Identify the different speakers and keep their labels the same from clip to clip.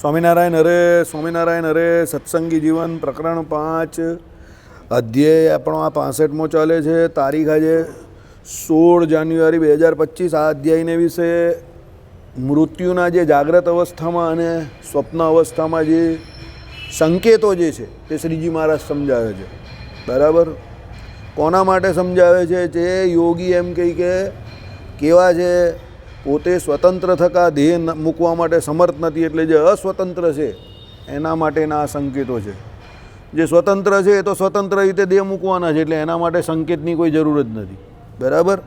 Speaker 1: સ્વામિનારાયણ હરે સ્વામિનારાયણ હરે સત્સંગી જીવન, પ્રકરણ પાંચ. અધ્યાય આપણો આ પાસઠમો ચાલે છે, તારીખ આજે સોળ જાન્યુઆરી બે હજાર પચીસ. આ અધ્યાયને વિશે મૃત્યુના જે જાગ્રત અવસ્થામાં અને સ્વપ્ન અવસ્થામાં જે સંકેતો જે છે, તે શ્રીજી મહારાજ સમજાવે છે. બરાબર? કોના માટે સમજાવે છે? જે યોગી એમ કહી કે, કેવા છે? પોતે સ્વતંત્ર થકા દેહ મૂકવા માટે સમર્થ નથી એટલે જે અસ્વતંત્ર છે, એના માટેના આ સંકેતો છે. જે સ્વતંત્ર છે એ તો સ્વતંત્ર રીતે દેહ મૂકવાના છે એટલે એના માટે સંકેતની કોઈ જરૂર જ નથી. બરાબર?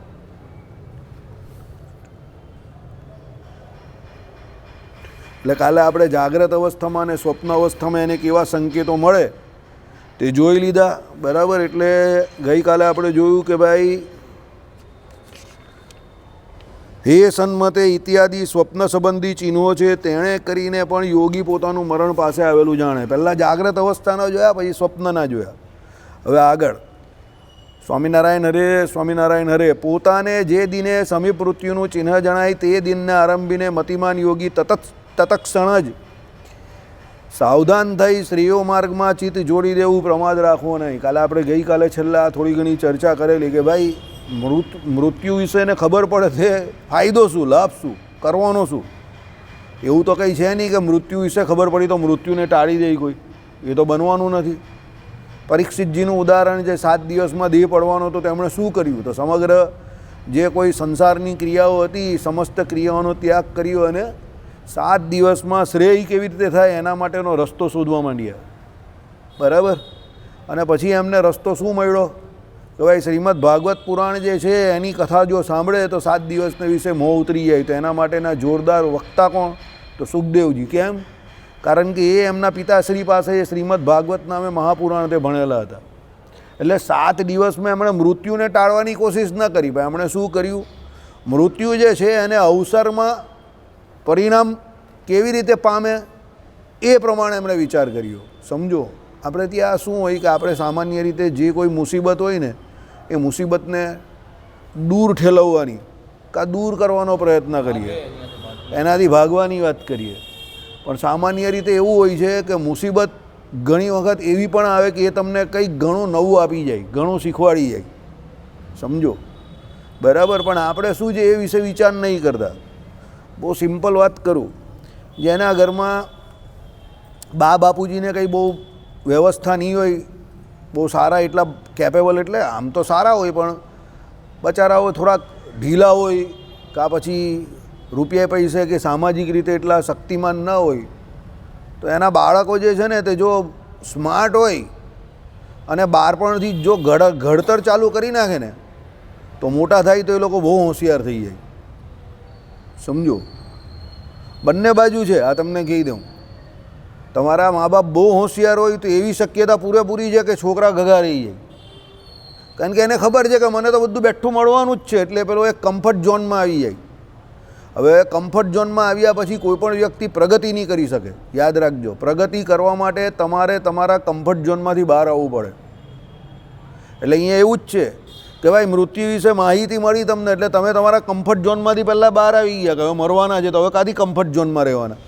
Speaker 1: એટલે કાલે આપણે જાગ્રત અવસ્થામાં અને સ્વપ્ન અવસ્થામાં એને કેવા સંકેતો મળે તે જોઈ લીધા. બરાબર? એટલે ગઈકાલે આપણે જોયું કે ભાઈ હે સન્મતે ઇત્યાદિ સ્વપ્ન સંબંધી ચિહ્નો છે, તેણે કરીને પણ યોગી પોતાનું મરણ પાસે આવેલું જાણે. પહેલાં જાગ્રત અવસ્થાના જોયા, પછી સ્વપ્નના જોયા. હવે આગળ. સ્વામિનારાયણ હરે સ્વામિનારાયણ હરે. પોતાને જે દિને સમીપ મૃત્યુનું ચિહ્ન જણાય, તે દિનને આરંભીને મતિમાન યોગી તતત, તતક્ષણ જ સાવધાન થઈ શ્રેયો માર્ગમાં ચિત્ત જોડી દેવું, પ્રમાદ રાખવો નહીં. કાલે આપણે ગઈકાલે છેલ્લા થોડી ઘણી ચર્ચા કરેલી કે ભાઈ મૃત મૃત્યુ વિશેને ખબર પડે છે. ફાયદો શું? લાભ શું? કરવાનો શું? એવું તો કંઈ છે નહીં કે મૃત્યુ વિશે ખબર પડી તો મૃત્યુને ટાળી દે કોઈ. એ તો બનવાનું નથી. પરીક્ષિતજીનું ઉદાહરણ છે, સાત દિવસમાં દેહ પડવાનો તો તેમણે શું કર્યું? તો સમગ્ર જે કોઈ સંસારની ક્રિયાઓ હતી સમસ્ત ક્રિયાઓનો ત્યાગ કર્યો અને સાત દિવસમાં શ્રેય કેવી રીતે થાય એના માટેનો રસ્તો શોધવા માંડ્યા. બરાબર? અને પછી એમને રસ્તો શું મળ્યો? કે ભાઈ શ્રીમદ ભાગવત પુરાણ જે છે, એની કથા જો સાંભળે તો સાત દિવસને વિશે મોં ઉતરી જાય. તો એના માટેના જોરદાર વક્તા કોણ? તો સુખદેવજી. કેમ? કારણ કે એ એમના પિતાશ્રી પાસે શ્રીમદ ભાગવત નામે મહાપુરાણ તે ભણેલા હતા. એટલે સાત દિવસમાં એમણે મૃત્યુને ટાળવાની કોશિશ ન કરી. ભાઈ એમણે શું કર્યું? મૃત્યુ જે છે, એને અવસરમાં પરિણામ કેવી રીતે પામે એ પ્રમાણે એમણે વિચાર કર્યો. સમજો, આપણે ત્યાં શું હોય કે આપણે સામાન્ય રીતે જે કોઈ મુસીબત હોય ને એ મુસીબતને દૂર ઠેલવવાની કાં દૂર કરવાનો પ્રયત્ન કરીએ. એનાથી ભાગવાની વાત કરીએ. પણ સામાન્ય રીતે એવું હોય છે કે મુસીબત ઘણી વખત એવી પણ આવે કે એ તમને કંઈક ઘણું નવું આપી જાય, ઘણું શીખવાડી જાય. સમજો? બરાબર? પણ આપણે શું છે એ વિશે વિચાર નહીં કરતા. બહુ સિમ્પલ વાત કરું. જેના ઘરમાં બા બાપુજીને કંઈ બહુ વ્યવસ્થા નહીં હોય બહુ સારા એટલા કેપેબલ એટલે આમ તો સારા હોય, પણ બચારાઓ થોડાક ઢીલા હોય, કાં પછી રૂપિયા પૈસે કે સામાજિક રીતે એટલા શક્તિમાન ન હોય, તો એના બાળકો જે છે ને તે જો સ્માર્ટ હોય અને બાળપણથી જો ઘડ, ઘડતર ચાલુ કરી નાખે ને, તો મોટા થાય તો એ લોકો બહુ હોશિયાર થઈ જાય. સમજો? બંને બાજુ છે, આ તમને કહી દઉં. તમારા મા બાપ બહુ હોશિયાર હોય તો એવી શક્યતા પૂરેપૂરી છે કે છોકરા ગગા રહી જાય. કારણ કે એને ખબર છે કે મને તો બધું બેઠું મળવાનું જ છે, એટલે પેલો એક કમ્ફર્ટ ઝોનમાં આવી જાય. હવે કમ્ફર્ટ ઝોનમાં આવ્યા પછી કોઈપણ વ્યક્તિ પ્રગતિ નહીં કરી શકે. યાદ રાખજો, પ્રગતિ કરવા માટે તમારે તમારા કમ્ફર્ટ ઝોનમાંથી બહાર આવવું પડે. એટલે અહીંયા એવું જ છે કે ભાઈ, મૃત્યુ વિશે માહિતી મળી તમને, એટલે તમે તમારા કમ્ફર્ટ ઝોનમાંથી પહેલાં બહાર આવી ગયા કે હવે મરવાના છે, તો હવે કાંથી કમ્ફર્ટ ઝોનમાં રહેવાના?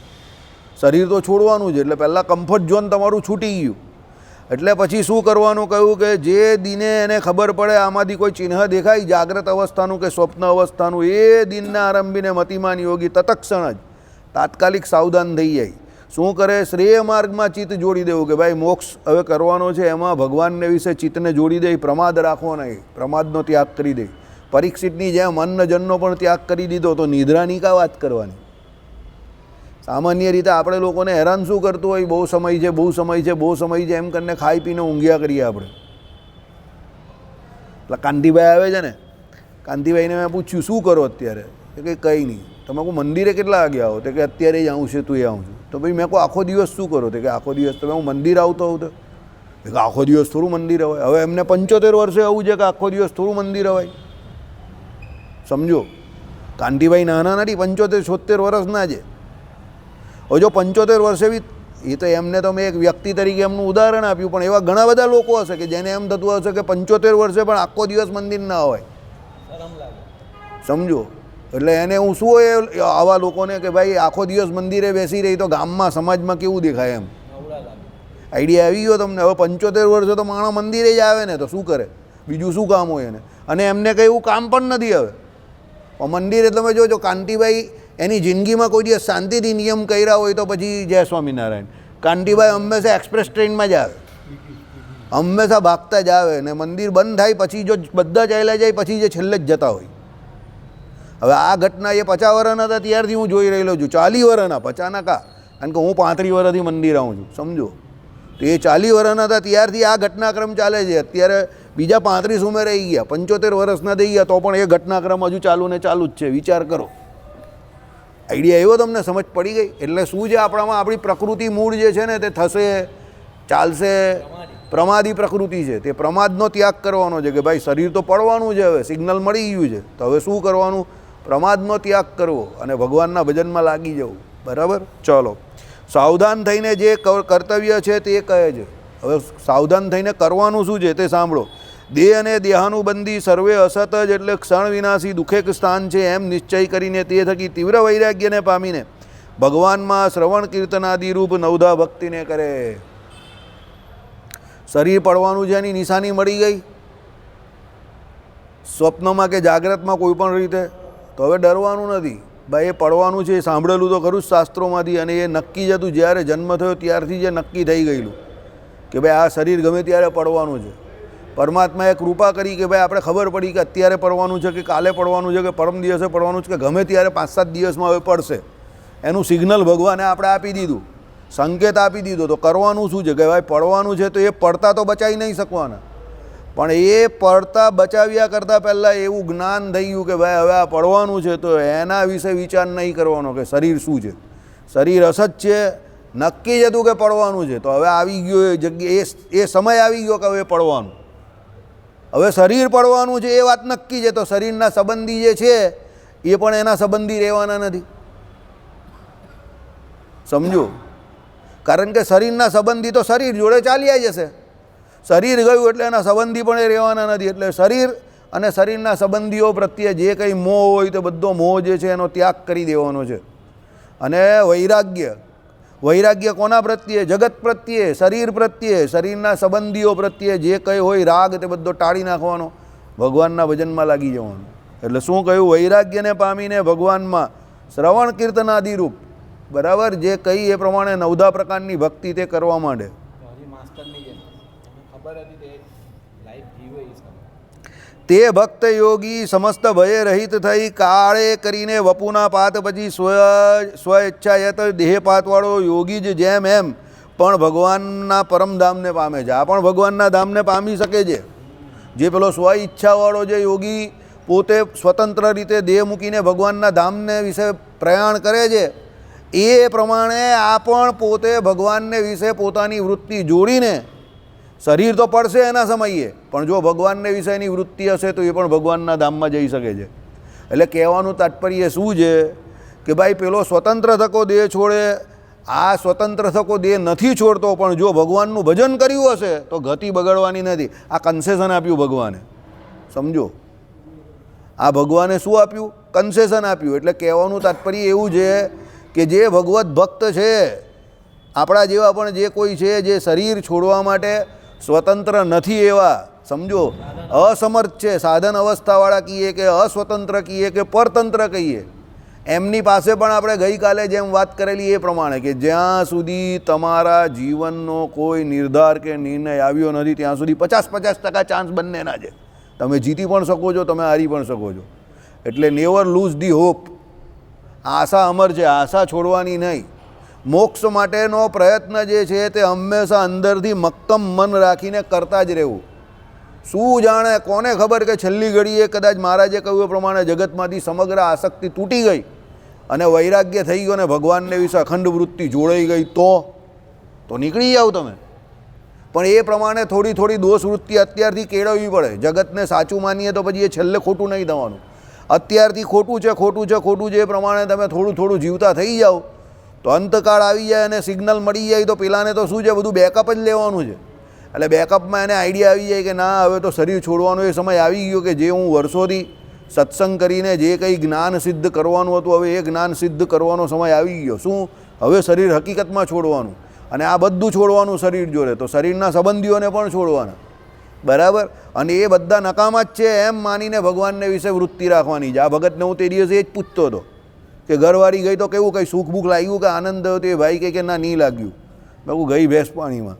Speaker 1: શરીર તો છોડવાનું જ, એટલે પહેલાં કમ્ફર્ટ ઝોન તમારું છૂટી ગયું. એટલે પછી શું કરવાનું? કહ્યું કે જે દિને એને ખબર પડે, આમાંથી કોઈ ચિહ્ન દેખાય, જાગ્રત અવસ્થાનું કે સ્વપ્ન અવસ્થાનું, એ દિનને આરંભીને મતિમાન યોગી તતક્ષણ જ તાત્કાલિક સાવધાન થઈ જાય. શું કરે? શ્રેય માર્ગમાં ચિત્ત જોડી દેવું કે ભાઈ, મોક્ષ હવે કરવાનો છે, એમાં ભગવાનને વિશે ચિત્તને જોડી દે, પ્રમાદ રાખવો નહીં પ્રમાદનો ત્યાગ કરી દે. પરીક્ષિતની જેમ અન્ન જનનો પણ ત્યાગ કરી દીધો, તો નિદ્રાની કા વાત કરવાની? સામાન્ય રીતે આપણે લોકોને હેરાન શું કરતું હોય? બહુ સમય છે, બહુ સમય છે, બહુ સમય છે, એમ કરીને ખાઈ પીને ઊંઘ્યા કરીએ આપણે. એટલે કાંતિભાઈ આવે છે ને, કાંતિભાઈને મેં પૂછ્યું, શું કરો અત્યારે? કે કંઈ નહીં. તમે કહું મંદિરે કેટલા વાગે આવો તો કે અત્યારે જ આવું છે, તું એ આવું છું. તો ભાઈ મેં કહું, આખો દિવસ શું કરો? તો કે, આખો દિવસ તમે હું મંદિર આવતો હોઉં તો કે, આખો દિવસ થોડું મંદિર અવાય. હવે એમને પંચોતેર વર્ષે આવું છે કે આખો દિવસ થોડું મંદિર અવાય? સમજો? કાંતિભાઈ નાના નથી, પંચોતેર, છોતેર વર્ષના છે. હવે જો પંચોતેર વર્ષે બી એ તો એમને તો મેં એક વ્યક્તિ તરીકે એમનું ઉદાહરણ આપ્યું, પણ એવા ઘણા બધા લોકો હશે કે જેને એમ થતું હશે કે પંચોતેર વર્ષે પણ આખો દિવસ મંદિર ના હોય. સમજો? એટલે એને હું શું હોય આવા લોકોને કે ભાઈ આખો દિવસ મંદિરે બેસી રહી તો ગામમાં, સમાજમાં કેવું દેખાય એમ? આઈડિયા આવી ગયો તમને? હવે પંચોતેર વર્ષે તો માણસ મંદિરે જ આવે ને તો શું કરે? બીજું શું કામ હોય એને? અને એમને કંઈ એવું કામ પણ નથી હવે. મંદિરે તમે જોજો, કાંતિભાઈ એની જિંદગીમાં કોઈ દિવસ શાંતિથી નિયમ કર્યા હોય તો પછી જય સ્વામિનારાયણ. કાંતિભાઈ હંમેશા એક્સપ્રેસ ટ્રેનમાં જ આવે. હંમેશા ભાગતા જ આવે ને મંદિર બંધ થાય પછી જો બધા ચાલ્યા જાય પછી જે છેલ્લે જ જતા હોય. હવે આ ઘટના એ પચાસ વર્ષના હતા ત્યારથી હું જોઈ રહેલો છું. ચાલી વર્ષના પચાના કા? કારણ કે હું પાંત્રીસ વર્ષથી મંદિર આવું છું, સમજો? તો એ ચાલી વર્ષના હતા ત્યારથી આ ઘટનાક્રમ ચાલે છે. અત્યારે બીજા પાંત્રીસ ઉંમરે રહી ગયા, પંચોતેર વર્ષના થઈ ગયા, તો પણ એ ઘટનાક્રમ હજુ ચાલુ ને ચાલુ જ છે. વિચાર કરો. આઈડિયા એવો તમને સમજ પડી ગઈ? એટલે શું છે આપણામાં? આપણી પ્રકૃતિ મૂળ જે છે ને, તે થશે, ચાલશે. પ્રમાદી પ્રકૃતિ છે. તે પ્રમાદનો ત્યાગ કરવાનો છે કે ભાઈ શરીર તો પડવાનું છે હવે, સિગ્નલ મળી ગયું છે. તો હવે શું કરવાનું? પ્રમાદનો ત્યાગ કરવો અને ભગવાનના ભજનમાં લાગી જવું. બરાબર? ચલો. સાવધાન થઈને જે કર્તવ્ય છે તે કહે છે. હવે સાવધાન થઈને કરવાનું શું છે તે સાંભળો. દેહ અને દેહાનુબંધી સર્વે અસત જ એટલે ક્ષણ વિનાશી દુઃખેક સ્થાન છે એમ નિશ્ચય કરીને તે થકી તીવ્ર વૈરાગ્યને પામીને ભગવાનમાં શ્રવણ કીર્તનાદિ રૂપ નવધા ભક્તિને કરે. શરીર પડવાનું છે એની નિશાની મળી ગઈ. સ્વપ્નમાં કે જાગ્રતમાં કોઈ પણ રીતે, તો હવે ડરવાનું નથી. ભાઈ, એ પડવાનું છે, એ સાંભળેલું તો ખરું જ શાસ્ત્રોમાંથી અને એ નક્કી જ હતું જ્યારે જન્મ થયો ત્યારથી જે નક્કી થઈ ગયેલું. કે ભાઈ, આ શરીર ગમે ત્યારે પડવાનું છે. પરમાત્માએ કૃપા કરી કે ભાઈ આપણે ખબર પડી કે અત્યારે પડવાનું છે કે કાલે પડવાનું છે કે પરમ દિવસે પડવાનું છે કે ગમે ત્યારે પાંચ સાત દિવસમાં હવે પડશે. એનું સિગ્નલ ભગવાને આપણે આપી દીધું. સંકેત આપી દીધો તો કરવાનું શું છે? કે ભાઈ પડવાનું છે તો એ પડતા તો બચાવી નહીં શકવાના. પણ એ પડતા બચાવ્યા કરતાં પહેલાં એવું જ્ઞાન થઈ ગયું કે ભાઈ હવે આ પડવાનું છે તો એના વિશે વિચાર નહીં કરવાનો કે શરીર શું છે? શરીર અસત છે, નક્કી જ હતું કે પડવાનું છે. તો હવે આવી ગયો એ જગ્યા એ એ સમય આવી ગયો કે હવે પડવાનું. હવે શરીર પડવાનું છે, એ વાત નક્કી છે. તો શરીરના સંબંધી જે છે, એ પણ એના સંબંધી રહેવાના નથી. સમજો? કારણ કે શરીરના સંબંધી તો શરીર જોડે ચાલ્યા જશે. શરીર ગયું એટલે એના સંબંધી પણ એ રહેવાના નથી. એટલે શરીર અને શરીરના સંબંધીઓ પ્રત્યે જે કંઈ મોહ હોય તો બધો મોહ જે છે એનો ત્યાગ કરી દેવાનો છે. અને વૈરાગ્ય વૈરાગ્ય કોના પ્રત્યે? જગત પ્રત્યે? શરીર પ્રત્યે? શરીરના સંબંધીઓ પ્રત્યે? જે કંઈ હોય રાગ, તે બધો ટાળી નાખવાનો. ભગવાનના ભજનમાં લાગી જવાનું. એટલે શું કહ્યું? વૈરાગ્યને પામીને ભગવાનમાં શ્રવણ કીર્તનાદિરૂપ. બરાબર? જે કહી એ પ્રમાણે નવધા પ્રકારની ભક્તિ તે કરવા માંડે
Speaker 2: તો હજી માસ્ટરની જેમ તમને ખબર હતી તે લાઈફ જીવે એ સમય
Speaker 1: તે ભક્ત યોગી સમસ્ત ભય રહિત થઈ કાળે કરીને વપુના પાત પછી સ્વ સ્વઈચ્છાયત દેહ પાતવાળો યોગી જ જેમ એમ. પણ ભગવાનના પરમધામને પામે છે. આ પણ ભગવાનના ધામને પામી શકે છે. જે પેલો સ્વ ઈચ્છાવાળો જે યોગી પોતે સ્વતંત્ર રીતે દેહ મૂકીને ભગવાનના ધામને વિશે પ્રયાણ કરે છે, એ પ્રમાણે આ પણ પોતે ભગવાનને વિશે પોતાની વૃત્તિ જોડીને શરીર તો પડશે એના સમયે, પણ જો ભગવાનને વિષયની વૃત્તિ હશે તો એ પણ ભગવાનના ધામમાં જઈ શકે છે. એટલે કહેવાનું તાત્પર્ય શું છે કે ભાઈ, પેલો સ્વતંત્ર થકો દેહ છોડે, આ સ્વતંત્ર થકો દેહ નથી છોડતો, પણ જો ભગવાનનું ભજન કર્યું હશે તો ગતિ બગડવાની નથી. આ કન્સેશન આપ્યું ભગવાને. સમજો? આ ભગવાને શું આપ્યું? કન્સેશન આપ્યું. એટલે કહેવાનું તાત્પર્ય એવું છે કે જે ભગવત ભક્ત છે, આપણા જેવા પણ જે કોઈ છે જે શરીર છોડવા માટે સ્વતંત્ર નથી એવા, સમજો? અસમર્થ છે. સાધન અવસ્થાવાળા કહીએ કે અસ્વતંત્ર કહીએ કે પરતંત્ર કહીએ. એમની પાસે પણ આપણે ગઈકાલે જેમ વાત કરેલી એ પ્રમાણે કે જ્યાં સુધી તમારા જીવનનો કોઈ નિર્ધાર કે નિર્ણય આવ્યો નથી, ત્યાં સુધી પચાસ પચાસ ટકા ચાન્સ બંનેના છે. તમે જીતી પણ શકો છો, તમે હારી પણ શકો છો. એટલે નેવર લૂઝ ધી હોપ આશા અમર છે, આશા છોડવાની નહીં. મોક્ષ માટેનો પ્રયત્ન જે છે તે હંમેશા અંદરથી મક્કમ મન રાખીને કરતા જ રહેવું. શું જાણે કોને ખબર કે છેલ્લી ઘડીએ કદાચ મહારાજે કહ્યું એ પ્રમાણે જગતમાંથી સમગ્ર આસક્તિ તૂટી ગઈ અને વૈરાગ્ય થઈ ગયો ને ભગવાનને વિશે અખંડ વૃત્તિ જોડાઈ ગઈ તો? તો નીકળી જાઓ તમે. પણ એ પ્રમાણે થોડી થોડી દોષ વૃત્તિ અત્યારથી કેળવવી પડે. જગતને સાચું માનીએ તો પછી એ છેલ્લે ખોટું નહીં થવાનું. અત્યારથી ખોટું છે ખોટું છે ખોટું છે એ પ્રમાણે તમે થોડું થોડું જીવતા થઈ જાઓ. તો અંતકાળ આવી જાય અને સિગ્નલ મળી જાય તો પેલાને તો શું છે, બધું બેકઅપ જ લેવાનું છે. એટલે બેકઅપમાં એને આઈડિયા આવી જાય કે ના, હવે તો શરીર છોડવાનો એ સમય આવી ગયો કે જે હું વર્ષોથી સત્સંગ કરીને જે કંઈ જ્ઞાન સિદ્ધ કરવાનું હતું, હવે એ જ્ઞાન સિદ્ધ કરવાનો સમય આવી ગયો. શું? હવે શરીર હકીકતમાં છોડવાનું. અને આ બધું છોડવાનું શરીર જોડે. તો શરીરના સંબંધીઓને પણ છોડવાના. બરાબર? અને એ બધા નકામા જ છે એમ માનીને ભગવાનને વિશે વૃત્તિ રાખવાની છે. આ ભગતને હું તે દિવસે એ જ પૂછતો હતો. કે ઘરવાળી ગઈ તો કેવું કંઈ સુખ બુખ લાગ્યું કે આનંદ થયો? તો ભાઈ કહે કે ના, નહીં લાગ્યું. કહું ગઈ ભેંસ પાણીમાં.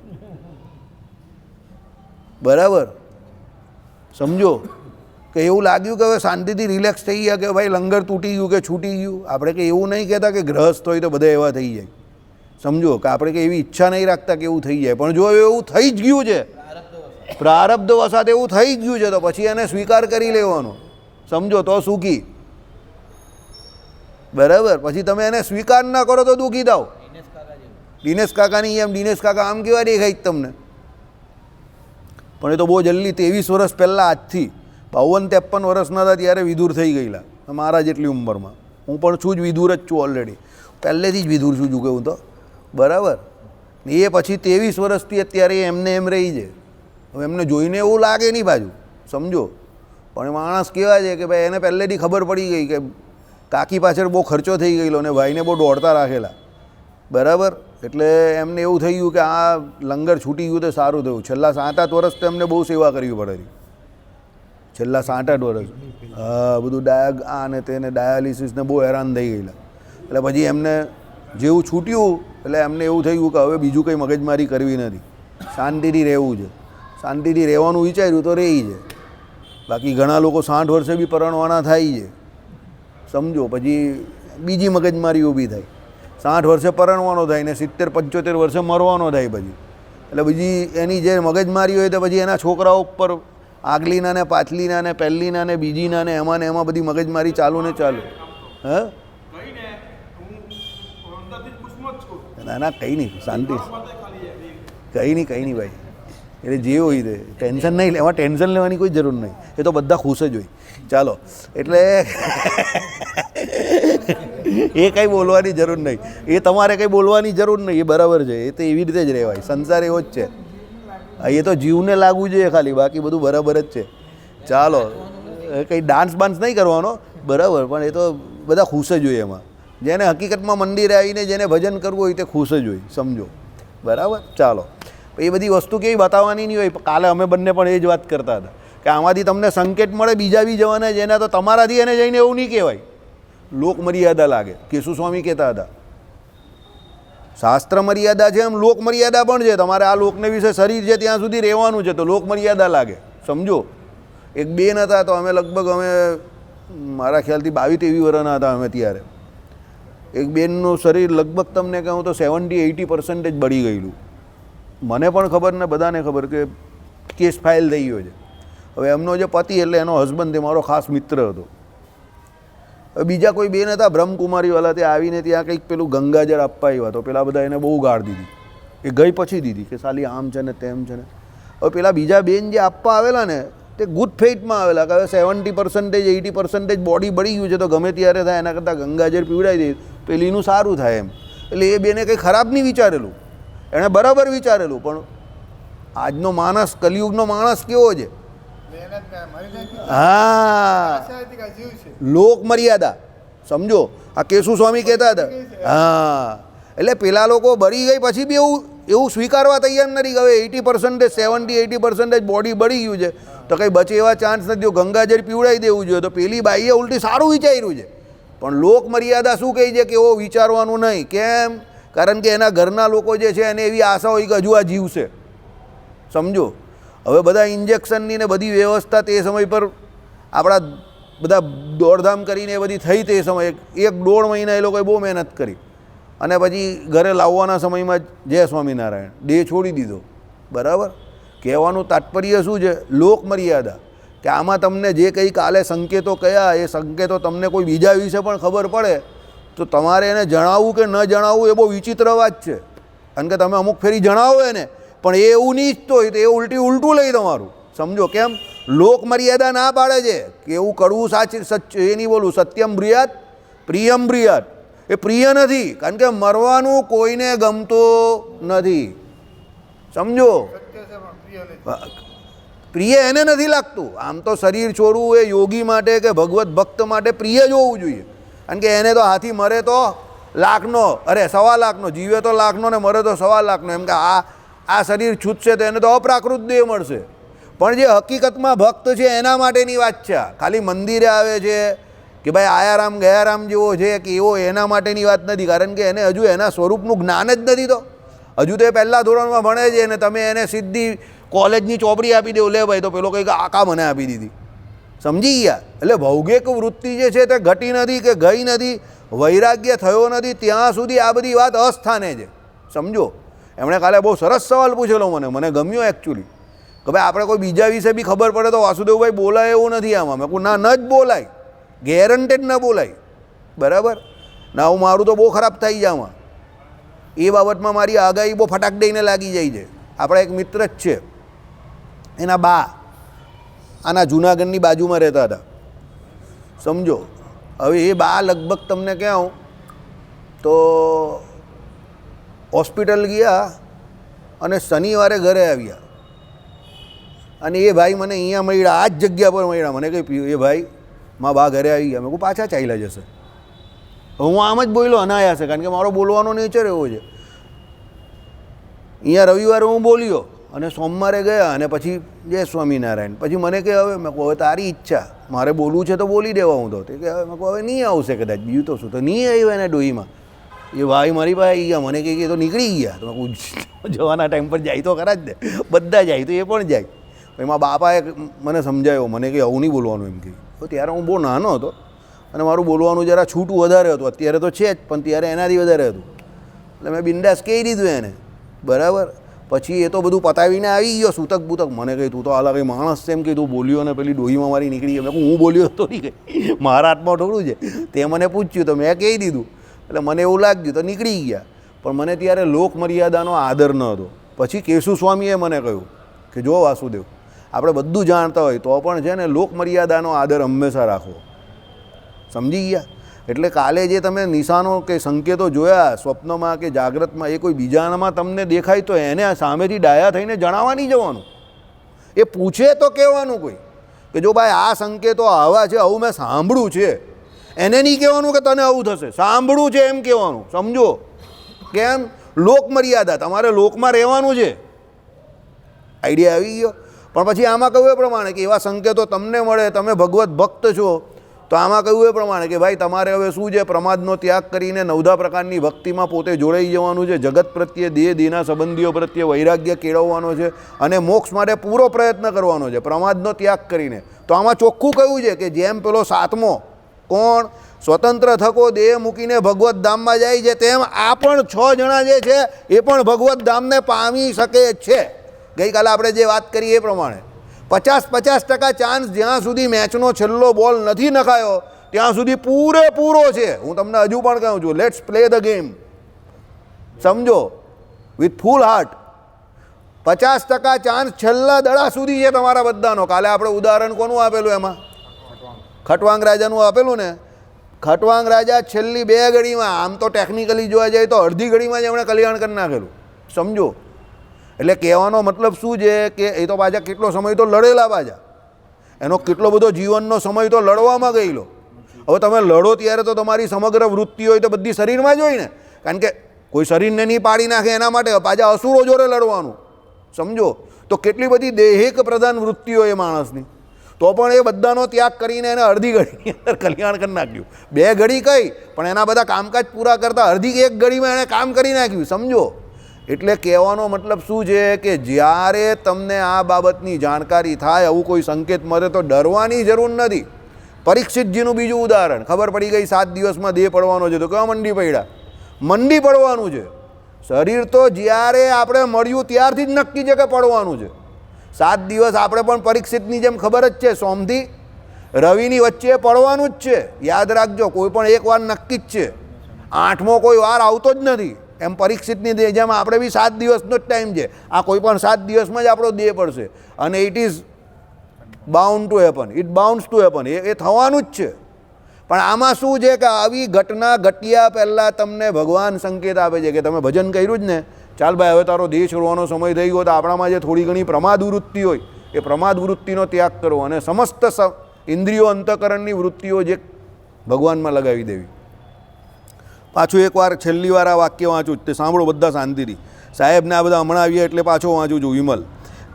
Speaker 1: બરાબર? સમજો? કે એવું લાગ્યું કે હવે શાંતિથી રિલેક્સ થઈ ગયા કે ભાઈ લંગર તૂટી ગયું કે છૂટી ગયું? આપણે કે એવું નહીં કહેતા કે ગ્રહસ્થ હોય તો બધા એવા થઈ જાય. સમજો? કે આપણે કે એવી ઈચ્છા નહીં રાખતા કે એવું થઈ જાય. પણ જો એવું થઈ જ ગયું છે, પ્રારબ્ધ વસાત એવું થઈ ગયું છે, તો પછી એને સ્વીકાર કરી લેવાનો. સમજો? તો સુખી. બરાબર. પછી તમે એને સ્વીકાર ના કરો તો દુઃખી થાવ
Speaker 2: દિનેશ
Speaker 1: કાકાની એમ દિનેશ કાકા આમ કેવા દેખાય તમને? પણ એ તો બહુ જલ્દી ત્રેવીસ વર્ષ પહેલાં આજથી બાવન ત્રેપન વર્ષના હતા ત્યારે વિધુર થઈ ગયેલા મારા જેટલી ઉંમરમાં. હું પણ છું જ વિધુર જ છું ઓલરેડી પહેલેથી જ વિધુર છું છું હું તો. બરાબર? એ પછી ત્રેવીસ વર્ષથી અત્યારે એમને એમ રહી છે. હવે એમને જોઈને એવું લાગે નહીં બાજુ સમજો. પણ માણસ કેવા છે કે ભાઈ એને પહેલેથી ખબર પડી ગઈ કે કાકી પાછળ બહુ ખર્ચો થઈ ગયેલો અને ભાઈને બહુ દોડતા રાખેલા. બરાબર? એટલે એમને એવું થઈ ગયું કે આ લંગર છૂટી ગયું તો સારું થયું. છેલ્લા સાત આઠ વર્ષ તો એમને બહુ સેવા કરવી પડેલી છેલ્લા સાત આઠ વર્ષ. હા, બધું ડાયા, આ ને તેને ડાયાલિસિસને બહુ હેરાન થઈ ગયેલા. એટલે પછી એમને જેવું છૂટ્યું, એટલે એમને એવું થઈ ગયું કે હવે બીજું કંઈ મગજમારી કરવી નથી. શાંતિથી રહેવું છે. શાંતિથી રહેવાનું વિચાર્યું તો રહી છે. બાકી ઘણા લોકો સાઠ વર્ષે બી પરણવાના થાય છે. સમજો, પછી બીજી મગજમારી ઊભી થાય. સાઠ વર્ષે પરણવાનો થાય ને સિત્તેર, પંચોતેર વર્ષે મરવાનો થાય પછી. એટલે પછી એની જે મગજમારી હોય તો પછી એના છોકરાઓ ઉપર આગલીના ને પાછલીના ને પહેલીના ને બીજીના ને એમાં ને એમાં બધી મગજમારી ચાલુ ને ચાલુ. હે? ના ના, કંઈ નહીં, શાંતિ. કંઈ નહીં કંઈ નહીં ભાઈ. એટલે જે હોય તે, ટેન્શન નહીં એમાં ટેન્શન લેવાની કોઈ જરૂર નહીં. એ તો બધા ખુશ જ હોય. ચાલો. એટલે એ કંઈ બોલવાની જરૂર નહીં. એ તમારે કંઈ બોલવાની જરૂર નહીં, એ બરાબર છે. એ તો એવી રીતે જ રહેવાય. સંસાર એવો જ છે. એ તો જીવને લાગવું જોઈએ ખાલી, બાકી બધું બરાબર જ છે. ચાલો. કંઈ ડાન્સ બાન્સ નહીં કરવાનો? બરાબર, પણ એ તો બધા ખુશ જ હોય એમાં. જેને હકીકતમાં મંદિરે આવીને જેને ભજન કરવું હોય તે ખુશ જ હોય, સમજો. બરાબર? ચાલો. એ બધી વસ્તુ કેવી? બતાવવાની નહીં હોય. કાલે અમે બંને પણ એ જ વાત કરતા હતા. કે આમાંથી તમને સંકેત મળે બીજા બી જવાના જેના તો તમારાથી એને જઈને એવું નહીં કહેવાય. લોક મર્યાદા લાગે. કેશુ સ્વામી કહેતા હતા. શાસ્ત્ર મર્યાદા છે એમ લોક મર્યાદા પણ છે. તમારે આ લોકને વિશે શરીર છે ત્યાં સુધી રહેવાનું છે. તો લોક મર્યાદા લાગે. સમજો? એક બેન હતા તો અમે લગભગ અમે, મારા ખ્યાલથી બાવીસ તેવી વર્ષના હતા અમે ત્યારે. એક બેનનું શરીર લગભગ તમને કહું તો સેવન્ટી એઇટી પર્સન્ટેજ બળી ગયેલું. મને પણ ખબર ને બધાને ખબર કે કેસ ફાઇલ થઈ ગયો છે. હવે એમનો જે પતિ એટલે એનો હસબન્ડ તે મારો ખાસ મિત્ર હતો. બીજા કોઈ બેન હતા બ્રહ્મકુમારીવાલા તે આવીને ત્યાં કંઈક પેલું ગંગાજળ આપવા આવ્યા તો પેલા બધા એને બહુ ગાળ દીધી. એ ગઈ પછી દીધી કે સાલી આમ છે ને તેમ છે ને. હવે પેલા બીજા બેન જે આપવા આવેલા ને તે ગુડ ફેઇટમાં આવેલા કે હવે seventy percentage eighty percentage body બળી ગયું છે તો ગમે ત્યારે થાય એના કરતાં ગંગાજળ પીવડાવી દે. પેલીનું સારું થાય એમ. એટલે એ બેને કંઈ ખરાબ નહીં વિચારેલું. એણે બરાબર વિચારેલું, પણ આજનો માણસ, કલિયુગનો માણસ કેવો છે? હા. લોક મર્યાદા. સમજો? આ કેશુ સ્વામી કહેતા હતા. હા. એટલે પેલા લોકો બળી ગઈ પછી બી એવું એવું સ્વીકારવા તૈયાર નથી. હવે eighty percentage seventy eighty percentage body બળી ગયું છે. તો કંઈ બચે એવા ચાન્સ નથી. ગંગાજળ પીવડાવી દેવું જોઈએ તો પેલી બાઈએ ઉલટી સારું વિચાર્યું છે. પણ લોક મર્યાદા શું કહે છે કે એવો વિચારવાનું નહીં. કેમ? કારણ કે એના ઘરના લોકો જે છે એને એવી આશા હોય કે હજુ આ જીવશે. સમજો? હવે બધા ઇન્જેક્શનની ને બધી વ્યવસ્થા તે સમય પર આપણા બધા દોડધામ કરીને એ બધી થઈ તે સમયે. એક દોઢ મહિના એ લોકોએ બહુ મહેનત કરી. અને પછી ઘરે લાવવાના સમયમાં જ જય સ્વામિનારાયણ. દેહ છોડી દીધો. બરાબર? કહેવાનું તાત્પર્ય શું છે? લોકમર્યાદા. કે આમાં તમને જે કંઈ કાલે સંકેતો કયા, એ સંકેતો તમને કોઈ બીજા વિશે પણ ખબર પડે, તો તમારે એને જણાવવું કે ન જણાવવું એ બહુ વિચિત્ર વાત છે. કારણ કે તમે અમુક ફેરી જણાવો એને પણ એવું નહીં ઈચ્છતો હોય તો એ ઉલટી ઉલટું લઈ તમારું સમજો કેમ? લોક મર્યાદા ના પાડે છે કે એવું કરવું સાચી, સચ, એ નહીં બોલું, સત્યમ બ્રિયાત, પ્રિયમ બ્રિયાત. એ પ્રિય નથી, કારણ કે મરવાનું કોઈને ગમતો નથી. સમજો? પ્રિય એને નથી લાગતું. આમ તો શરીર છોડવું એ યોગી માટે કે ભગવત ભક્ત માટે પ્રિય જ હોવું જોઈએ. કારણ કે એને તો હાથી મરે તો લાખનો, અરે સવા લાખનો, જીવે તો લાખનો ને મરે તો સવા લાખનો. એમ કે આ આ શરીર છૂટશે તો એને તો અપ્રાકૃત દેહ મળશે. પણ જે હકીકતમાં ભક્ત છે એના માટેની વાત છે. ખાલી મંદિરે આવે છે કે ભાઈ આયારામ ગયારામ જેવો છે કે એવો એના માટેની વાત નથી. કારણ કે એને હજુ એના સ્વરૂપનું જ્ઞાન જ નથી તો. હજુ તો એ પહેલાં ધોરણમાં ભણે છે અને તમે એને સીધી કોલેજની ચોપડી આપી દેવું લે ભાઈ, તો પેલો કંઈક આકા મને આપી દીધી. સમજી ગયા? એટલે ભૌગિક વૃત્તિ જે છે તે ઘટી નથી કે ગઈ નથી, વૈરાગ્ય થયો નથી, ત્યાં સુધી આ બધી વાત અસ્થાને છે. સમજો? એમણે કાલે બહુ સરસ સવાલ પૂછેલો મને. મને ગમ્યો એકચ્યુઅલી કે ભાઈ, આપણે કોઈ બીજા વિશે બી ખબર પડે તો વાસુદેવભાઈ બોલાય એવું નથી આમાં. મેં કહું ના, ન જ બોલાય. ગેરંટેડ ન બોલાય. બરાબર? ના, હું મારું તો બહુ ખરાબ થઈ જાય આમાં. એ બાબતમાં મારી આગાહી બહુ ફટાક દઈને લાગી જાય છે. આપણા એક મિત્ર જ છે. એના બા આના જૂનાગઢની બાજુમાં રહેતા હતા. સમજો? હવે એ બા લગભગ તમને કહું તો હોસ્પિટલ ગયા અને શનિવારે ઘરે આવ્યા. અને એ ભાઈ મને અહીંયા મળ્યા, આ જ જગ્યા પર મળ્યા. મને કંઈ પીવું એ ભાઈ, મા બા ઘરે આવી ગયા. મેં કહું પાછા ચાલ્યા જશે. હું આમ જ બોલ્યો અનાયા છે કારણ કે મારો બોલવાનો નેચર એવો છે. અહીંયા રવિવારે હું બોલ્યો અને સોમવારે ગયા અને પછી જય સ્વામિનારાયણ. પછી મને કે હવે, મેં કહું હવે તારી ઈચ્છા. મારે બોલવું છે તો બોલી દેવા. હું તો તે કે હવે, મેં કહું હવે નહીં આવશે કદાચ, બીજું તો શું? તો નહીં આવ્યું એને ડોહીમાં. એ ભાઈ મારી પાસે આવી ગયા. મને કહે કે તો નીકળી ગયા. તો મેં જવાના ટાઈમ પર જાય તો ખરા જ ને. બધા જાય, તો એ પણ જાય. એમાં બાપાએ મને સમજાયો મને કે આવું નહીં બોલવાનું. એમ કે તો ત્યારે હું બહુ નાનો હતો અને મારું બોલવાનું જરા છૂટું વધારે હતું. અત્યારે તો છે જ, પણ ત્યારે એનાથી વધારે હતું. એટલે મેં બિંદાસ કહી દીધું એને. બરાબર? પછી એ તો બધું પતાવીને આવી ગયો, સૂતક બૂતક. મને કહી, તું તો કંઈ માણસ છે? એમ કે તું બોલ્યો ને પેલી ડોહીમાં મારી નીકળી ગઈ. મેં હું બોલ્યો તો નહીં. કંઈ મારા હાથમાં થોડું છે. તે મને પૂછ્યું, તો મેં કહી દીધું. એટલે મને એવું લાગ્યું તો નીકળી ગયા. પણ મને ત્યારે લોકમર્યાદાનો આદર ન હતો. પછી કેશુ સ્વામીએ મને કહ્યું કે જો વાસુદેવ, આપણે બધું જાણતા હોય તો પણ છે ને લોકમર્યાદાનો આદર હંમેશા રાખવો સમજી ગયા? એટલે કાલે જે તમે નિશાનો કે સંકેતો જોયા, સ્વપ્નમાં કે જાગ્રતમાં, એ કોઈ બીજાનામાં તમને દેખાય તો એને સામેથી ડાયા થઈને જણાવવા જવાનું. એ પૂછે તો કહેવાનું કોઈ કે જો ભાઈ આ સંકેતો આવા છે, આવું મેં સાંભળ્યું છે. એને નહીં કહેવાનું કે તને આવું થશે. સાંભળવું છે એમ કહેવાનું. સમજો? કેમ? લોકમર્યાદા. તમારે લોકમાં રહેવાનું છે. આઈડિયા આવી ગયો. પણ પછી આમાં કહ્યું એ પ્રમાણે કે એવા સંકેતો તમને મળે, તમે ભગવત ભક્ત છો, તો આમાં કહ્યું એ પ્રમાણે કે ભાઈ તમારે હવે શું છે? પ્રમાદનો ત્યાગ કરીને નવધા પ્રકારની ભક્તિમાં પોતે જોડાઈ જવાનું છે. જગત પ્રત્યે, દેહ, દેહના સંબંધીઓ પ્રત્યે વૈરાગ્ય કેળવવાનો છે અને મોક્ષ માટે પૂરો પ્રયત્ન કરવાનો છે. પ્રમાદનો ત્યાગ કરીને. તો આમાં ચોખ્ખું કહ્યું છે કે જેમ પેલો સાતમો કોણ? સ્વતંત્ર થકો દેહ મૂકીને ભગવત ધામમાં જાય છે. તેમ આ પણ છ જણા જે છે, એ પણ ભગવત ધામને પામી શકે છે. ગઈકાલે આપણે જે વાત કરી એ પ્રમાણે. પચાસ પચાસ ટકા ચાન્સ જ્યાં સુધી મેચનો છેલ્લો બોલ નથી નખાયો, ત્યાં સુધી પૂરેપૂરો છે. હું તમને હજુ પણ કહું છું લેટ્સ પ્લે ધ ગેમ સમજો? વિથ ફૂલ હાર્ટ પચાસ ટકા ચાન્સ છેલ્લા દડા સુધી છે તમારા બધાનો. કાલે આપણે ઉદાહરણ કોનું આપેલું એમાં? ખટવાંગ રાજાનું આપેલું ને, ખટવાંગ રાજા છેલ્લી બે ઘડીમાં આમ તો ટેકનિકલી જોવા જાય તો અડધી ઘડીમાં જ એમણે કલ્યાણ કરી નાખેલું. સમજો? એટલે કહેવાનો મતલબ શું છે કે એ તો પાછા કેટલો સમય તો લડેલા પાછા. એનો કેટલો બધો જીવનનો સમય તો લડવામાં ગયેલો. હવે તમે લડો ત્યારે તો તમારી સમગ્ર વૃત્તિ હોય તો બધી શરીરમાં જ હોય ને. કારણ કે કોઈ શરીરને નહીં પાડી નાખે એના માટે પાછા અસુરો જોડે લડવાનું. સમજો? તો કેટલી બધી દેહિક પ્રધાન વૃત્તિ હોય એ માણસની. તો પણ એ બધાનો ત્યાગ કરીને એને અડધી ઘડીની અંદર કલ્યાણ કરી નાખ્યું. બે ઘડી કઈ, પણ એના બધા કામકાજ પૂરા કરતાં અડધી એક ઘડીમાં એણે કામ કરી નાખ્યું, સમજો? એટલે કહેવાનો મતલબ શું છે કે જ્યારે તમને આ બાબતની જાણકારી થાય, આવું કોઈ સંકેત મળે તો ડરવાની જરૂર નથી. પરીક્ષિતજીનું બીજું ઉદાહરણ, ખબર પડી ગઈ સાત દિવસમાં દેહ પડવાનો છે, તો કેવા મંડી પડ્યા? મંડી પડવાનું છે. શરીર તો જ્યારે આપણે મળ્યું ત્યારથી જ નક્કી છે કે પડવાનું છે. સાત દિવસ આપણે પણ પરીક્ષિતની જેમ ખબર જ છે, સોમથી રવિની વચ્ચે પડવાનું જ છે. યાદ રાખજો, કોઈ પણ એક વાર નક્કી જ છે. આઠમો કોઈ વાર આવતો જ નથી. એમ પરીક્ષિતની જેમ આપણે બી સાત દિવસનો જ ટાઈમ છે. આ કોઈ પણ સાત દિવસમાં જ આપણો દેહ પડશે. અને it is bound to happen it bound to happen એ એ થવાનું જ છે. પણ આમાં શું છે કે આવી ઘટના ઘટ્યા પહેલાં તમને ભગવાન સંકેત આપે છે કે તમે ભજન કર્યું જ ને ચાલ ભાઈ, હવે તારો દેહ છોડવાનો સમય થઈ ગયો તો આપણામાં જે થોડી ઘણી પ્રમાદ વૃત્તિ હોય, એ પ્રમાદ વૃત્તિનો ત્યાગ કરવો અને સમસ્ત ઇન્દ્રિયો અંતકરણની વૃત્તિઓ જે ભગવાનમાં લગાવી દેવી. પાછું એકવાર છેલ્લી વાર આ વાક્ય વાંચું તે સાંભળો બધા શાંતિથી. સાહેબને આ બધા હમણાં આવીએ એટલે પાછો વાંચું છું, વિમલ.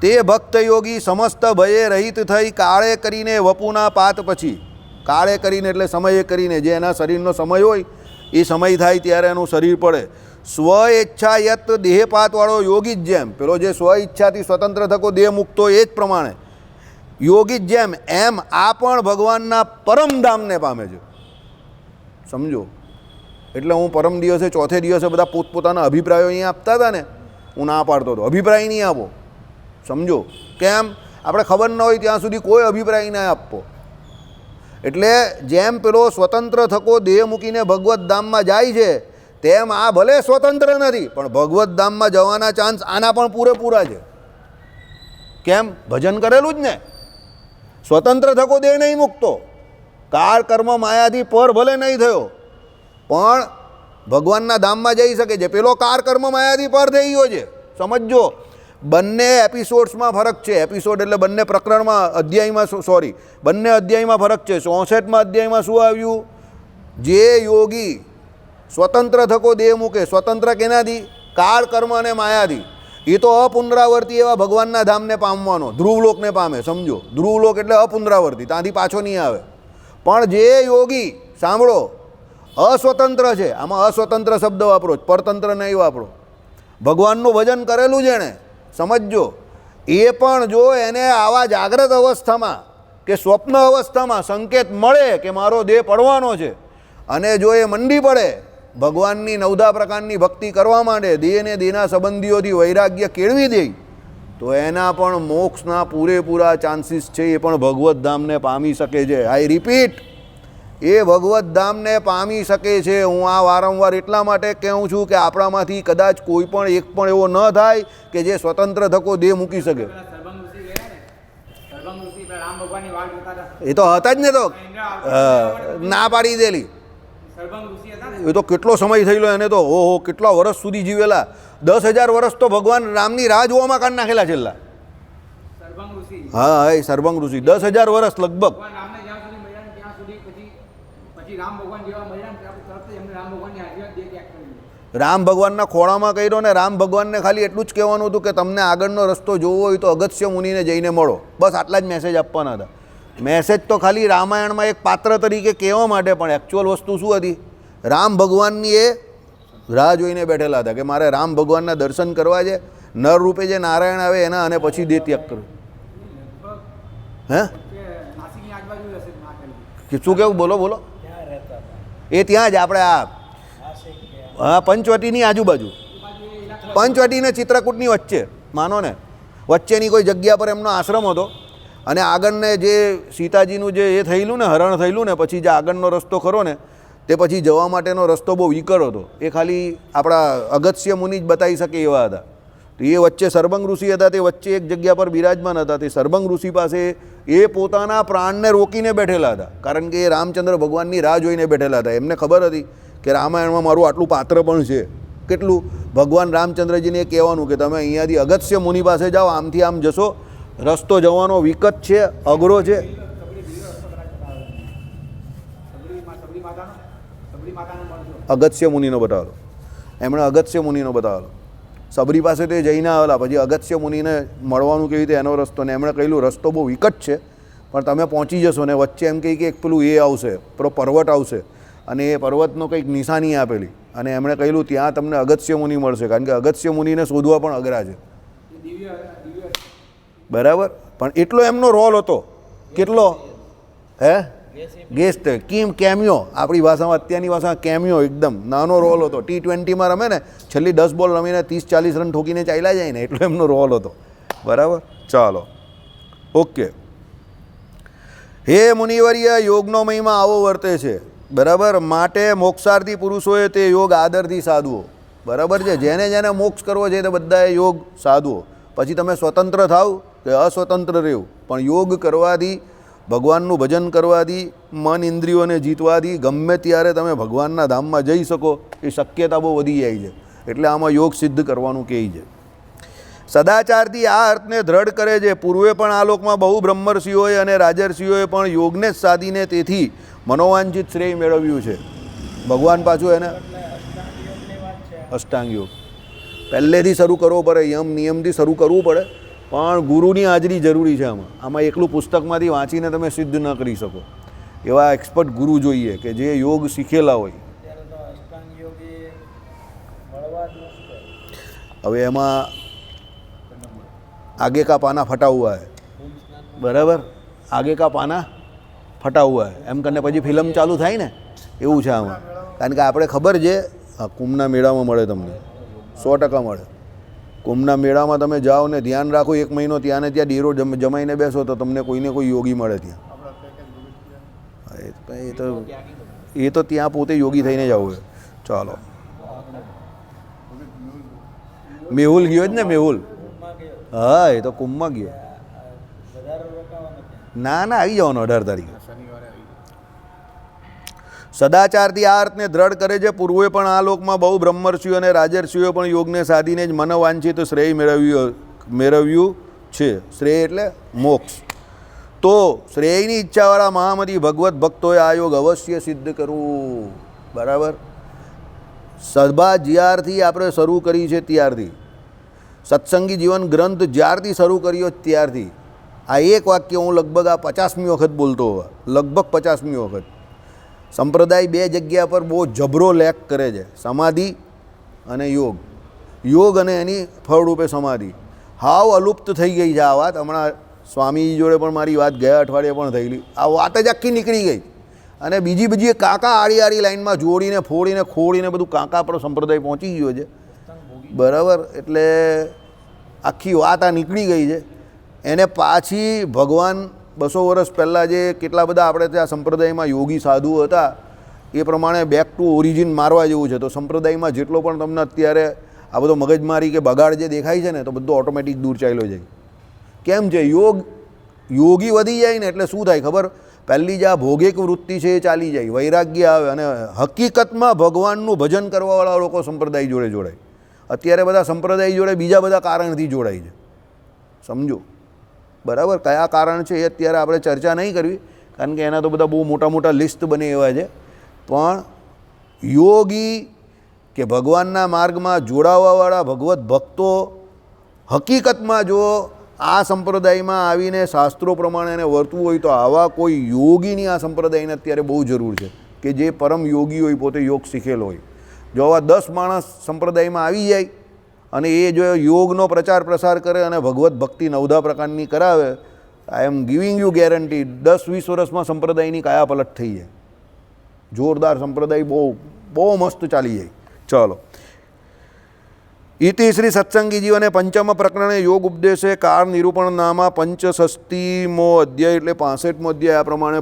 Speaker 1: તે ભક્ત યોગી સમસ્ત ભયે રહિત થઈ કાળે કરીને વપુના પાત પછી. કાળે કરીને એટલે સમયે કરીને, જે એના શરીરનો સમય હોય એ સમય થાય ત્યારે એનું શરીર પડે. સ્વ ઈચ્છા યત દેહપાતવાળો યોગી જ જેમ. પેલો જે સ્વ ઈચ્છાથી સ્વતંત્ર થકો, દેહ મુક્તો એ જ પ્રમાણે. યોગી જ જેમ, એમ આ પણ ભગવાનના પરમધામને પામે છે. સમજો? એટલે હું પરમ દિવસે, ચોથે દિવસે બધા પોતપોતાના અભિપ્રાયો અહીંયા આપતા હતા ને, હું ના પાડતો હતો. અભિપ્રાય નહીં આપો. સમજો? કેમ? આપણે ખબર ન હોય ત્યાં સુધી કોઈ અભિપ્રાય ના આપવો. એટલે જેમ પેલો સ્વતંત્ર થકો દેહ મૂકીને ભગવત ધામમાં જાય છે, તેમ આ ભલે સ્વતંત્ર નથી, પણ ભગવત ધામમાં જવાના ચાન્સ આના પણ પૂરેપૂરા છે. કેમ? ભજન કરેલું જ ને. સ્વતંત્ર થકો દેહ નહીં મૂકતો. કાળ, કર્મ, માયાથી પર ભલે નહીં થયો, પણ ભગવાનના ધામમાં જઈ શકે છે. પેલો કાર કર્મ, માયાથી પર થઈ ગયો છે. સમજજો. બંને એપિસોડ્સમાં ફરક છે. એપિસોડ એટલે બંને પ્રકરણમાં અધ્યાયમાં સોરી બંને અધ્યાયમાં ફરક છે. ચોસઠમાં અધ્યાયમાં શું આવ્યું? જે યોગી સ્વતંત્ર થકો દેહ મૂકે, સ્વતંત્ર કેનાથી કાળ કર્મ અને માયાથી એ તો અપુનરાવર્તી એવા ભગવાનના ધામને પામવાનો, ધ્રુવલોકને પામે, સમજો. ધ્રુવલોક એટલે અપુનરાવર્તી, ત્યાંથી પાછો નહીં આવે. પણ જે યોગી, સાંભળો, અસ્વતંત્ર છે. આમાં અસ્વતંત્ર શબ્દ વાપરો પરતંત્ર નહીં વાપરો. ભગવાનનું ભજન કરેલું છે એણે સમજજો. એ પણ જો એને આવા જાગ્રત અવસ્થામાં કે સ્વપ્ન અવસ્થામાં સંકેત મળે કે મારો દેહ પડવાનો છે અને જો એ મંડી પડે, ભગવાનની નવદા પ્રકારની ભક્તિ કરવા માંડે, દેહને દેહના સંબંધીઓથી વૈરાગ્ય કેળવી દે, તો એના પણ મોક્ષના પૂરેપૂરા ચાન્સીસ છે એ પણ ભગવત ધામને પામી શકે છે. આઈ રિપીટ એ ભગવત ધામને પામી શકે છે. હું આ વારંવાર એટલા માટે કહું છું કે આપણામાંથી કદાચ કોઈ પણ એક પણ એવો ન થાય કે જે સ્વતંત્ર ધક્કો દેહ મૂકી શકે. એ તો હતા જ ને તો. ના પાડી દેલી એ તો કેટલો સમય થયેલો એને તો. ઓહો, કેટલા વર્ષ સુધી જીવેલા. દસ હજાર વર્ષ તો ભગવાન રામની રાહ જોવામાં કાઢ નાખેલા છેલ્લા. હા, એ સર્વંગ ઋષિ. દસ હજાર વર્ષ લગભગ
Speaker 2: ભગવાન રામને જ્યાં સુધી મળ્યા ને ત્યાં સુધી પછી પછી રામ ભગવાન જેવા મળ્યા ને ત્યાં તરત એમને રામ ભગવાનની
Speaker 1: રામ ખોળામાં કર્યો ને રામ ભગવાનને ખાલી એટલું જ કહેવાનું હતું કે તમને આગળનો રસ્તો જોવો હોય તો અગત્ય મુનિને જઈને મળો. બસ આટલા જ મેસેજ આપવાના હતા. મેસેજ તો ખાલી રામાયણમાં એક પાત્ર તરીકે કહેવા માટે પણ એકચ્યુઅલ વસ્તુ શું હતી? રામ ભગવાનની એ રાહ જોઈને બેઠેલા હતા કે મારે રામ ભગવાનના દર્શન કરવા છે નર રૂપે જે નારાયણ આવે એના અને પછી દે ત્યાગ કરો. હે? શું કેવું? બોલો બોલો. એ ત્યાં જ આપણે આ, હા, પંચવટીની આજુબાજુ. પંચવટી ને ચિત્રકૂટની વચ્ચે, માનો ને. વચ્ચેની કોઈ જગ્યા પર એમનો આશ્રમ હતો. અને આગળને જે સીતાજીનું જે એ થયેલું ને, હરણ થયેલું ને, પછી જે આગળનો રસ્તો ખરો ને, તે પછી જવા માટેનો રસ્તો બહુ વિકળ હતો. એ ખાલી આપણા અગત્ય મુનિ જ બતાવી શકે એવા હતા. તો એ વચ્ચે સરભંગ ઋષિ હતા, તે વચ્ચે એક જગ્યા પર બિરાજમાન હતા. તે સરભંગ ઋષિ પાસે એ પોતાના પ્રાણને રોકીને બેઠેલા હતા. કારણ કે એ રામચંદ્ર ભગવાનની રાહ જોઈને બેઠેલા હતા. એમને ખબર હતી કે રામાયણમાં મારું આટલું પાત્ર પણ છે. કેટલું? ભગવાન રામચંદ્રજીને કહેવાનું કે તમે અહીંયાથી અગત્ય મુનિ પાસે જાઓ, આમથી આમ જશો. રસ્તો જવાનો વિકટ છે, અઘરો છે. અગત્ય મુનિનો બતાવેલો એમણે અગત્ય મુનિનો બતાવેલો સબરી પાસે તે જઈને આવેલા. પછી અગત્ય મુનિને મળવાનું કેવી રીતે? એનો રસ્તો ને એમણે કહેલું, રસ્તો બહુ વિકટ છે, પણ તમે પહોંચી જશો. ને વચ્ચે એમ કહી કે એક પેલું એ આવશે, પેલો પર્વત આવશે. અને એ પર્વતનો કંઈક નિશાની આપેલી. અને એમણે કહેલું, ત્યાં તમને અગત્ય મુનિ મળશે. કારણ કે અગત્ય મુનિને શોધવા પણ અઘરા છે. બરાબર? પણ એટલો એમનો રોલ હતો. કેટલો? હે? ગેસ્ટ, કિમ, કેમિયો. આપણી ભાષામાં અત્યારની ભાષામાં કેમિયો એકદમ. નાનો રોલ હતો. ટી ટ્વેન્ટીમાં રમે ને, છેલ્લી દસ બોલ રમીને ત્રીસ ચાલીસ રન ઠોકીને ચાલ્યા જાય ને, એટલો એમનો રોલ હતો. બરાબર? ચાલો. ઓકે. હે મુનિવર્ય, યોગનો મહિમા આવો વર્તે છે. બરાબર? માટે મોક્ષાર્થી પુરુષોએ તે યોગ આદરથી સાધવો. બરાબર છે? જેને જેને મોક્ષ કરવો છે તે બધાએ યોગ સાધવો. પછી તમે સ્વતંત્ર થાવ કે અસ્વતંત્ર રહેવું. પણ યોગ કરવાથી ભગવાનનું ભજન કરવાથી મન ઇન્દ્રિયોને જીતવાથી ગમે ત્યારે તમે ભગવાનના ધામમાં જઈ શકો, એ શક્યતા બહુ વધી જાય છે. એટલે આમાં યોગ સિદ્ધ કરવાનું કહે છે. સદાચારથી આ અર્થને દ્રઢ કરે છે. પૂર્વે પણ આ લોકમાં બહુ બ્રહ્મર્ષિઓએ અને રાજર્ષિઓએ પણ યોગને જ સાધીને તેથી મનોવાંછિત શ્રેય મેળવ્યું છે. ભગવાન પાછું એને અષ્ટાંગ યોગ પહેલેથી શરૂ કરવો પડે, યમ નિયમથી શરૂ કરવું પડે. પણ ગુરુની હાજરી જરૂરી છે આમાં. આમાં એકલું પુસ્તકમાંથી વાંચીને તમે સિદ્ધ ન કરી શકો. એવા એક્સપર્ટ ગુરુ જોઈએ કે જે યોગ શીખેલા હોય. હવે એમાં આગે કા પાના ફટા હુआ હે. બરાબર? આગે કા પાના ફટા હુआ હે. એમ કરીને પછી ફિલ્મ ચાલુ થાય ને? એવું છે આમાં. કારણ કે આપણે ખબર છે કુંભના મેળામાં મળે તમને. સો ટકા મળે. કુંભના મેળામાં તમે જાઓ ને ધ્યાન રાખો, એક મહિનો ત્યાં ને ત્યાં ડેરો જમ, જમાઈને બેસો તો તમને કોઈને કોઈ યોગી મળે ત્યાં. એ તો- એ તો ત્યાં પોતે યોગી થઈને જ આવું ચાલો. મેહુલ ગયો જ ને, મેહુલ? હા, એ તો કુંભમાં ગયો. ના ના, આવી જવાનો અઢાર તારીખે. સદાચારથી આ અર્થને દ્રઢ કરે છે. પૂર્વે પણ આ લોકમાં બહુ બ્રહ્મર્ષિઓ અને રાજર્ષિઓ પણ યોગને સાધીને જ મનવાંછિત શ્રેય મેળવ્યું મેળવ્યું છે. શ્રેય એટલે મોક્ષ. તો શ્રેયની ઈચ્છાવાળા મહામતી ભગવત ભક્તોએ આ યોગ અવશ્ય સિદ્ધ કરવું. બરાબર? સભા જ્યારથી આપણે શરૂ કરી છે ત્યારથી. સત્સંગી જીવન ગ્રંથ જ્યારથી શરૂ કર્યો ત્યારથી. આ એક વાક્ય હું લગભગ આ પચાસમી વખત બોલતો હોવા, લગભગ પચાસમી વખત. સંપ્રદાય બે જગ્યા પર બહુ જબરો લેક કરે છે. સમાધિ અને યોગ. યોગ અને એની ફળરૂપે સમાધિ. હાવ અલુપ્ત થઈ ગઈ છે આ વાત. હમણાં સ્વામીજી જોડે પણ મારી વાત ગયા અઠવાડિયે પણ થયેલી. આ વાત જ આખી નીકળી ગઈ. અને બીજી બીજી કાકા આડી આડી લાઈનમાં જોડીને, ફોડીને, ખોડીને બધું કાંકા પર સંપ્રદાય પહોંચી ગયો છે. બરાબર? એટલે આખી વાત આ નીકળી ગઈ છે. એને પાછી ભગવાન બસો વર્ષ પહેલાં જે કેટલા બધા આપણે ત્યાં સંપ્રદાયમાં યોગી સાધુઓ હતા, એ પ્રમાણે બેક ટુ ઓરિજિન મારવા જેવું છે. તો સંપ્રદાયમાં જેટલો પણ તમને અત્યારે આ બધો મગજમારી કે બગાડ જે દેખાય છે ને, તો બધું ઓટોમેટિક દૂર ચાલ્યો જાય. કેમ છે? યોગ, યોગી વધી જાય ને એટલે શું થાય ખબર? પહેલી જે આ ભોગિક વૃત્તિ છે એ ચાલી જાય. વૈરાગ્ય આવે અને હકીકતમાં ભગવાનનું ભજન કરવાવાળા લોકો સંપ્રદાય જોડે જોડાય. અત્યારે બધા સંપ્રદાય જોડે બીજા બધા કારણથી જોડાય છે. સમજો? બરાબર, કયા કારણ છે એ અત્યારે આપણે ચર્ચા નહીં કરવી, કારણ કે એના તો બધા બહુ મોટા મોટા લિસ્ટ બને એવા છે. પણ યોગી કે ભગવાનના માર્ગમાં જોડાવાવાળા ભગવત ભક્તો હકીકતમાં જો આ સંપ્રદાયમાં આવીને શાસ્ત્રો પ્રમાણે એને વર્તવું હોય તો આવા કોઈ યોગીની આ સંપ્રદાયને અત્યારે બહુ જરૂર છે, કે જે પરમ યોગી હોય પોતે યોગ શીખેલો હોય. જો આવા દસ માણસ સંપ્રદાયમાં આવી જાય અને એ જો યોગનો પ્રચાર પ્રસાર કરે અને ભગવત ભક્તિ નવધા પ્રકારની કરાવે I am giving you guarantee દસ વીસ વર્ષમાં સંપ્રદાયની કાયાપલટ થઈ જાય. જોરદાર સંપ્રદાય બહુ બહુ મસ્ત ચાલી જાય. ચાલો. ઇતિ શ્રી સત્સંગી જીવને પંચમ પ્રકરણે યોગ ઉપદેશે કાર નિરૂપણ નામા પંચષષ્ટીમો અધ્યાય એટલે પાસઠમો અધ્યાય આ પ્રમાણે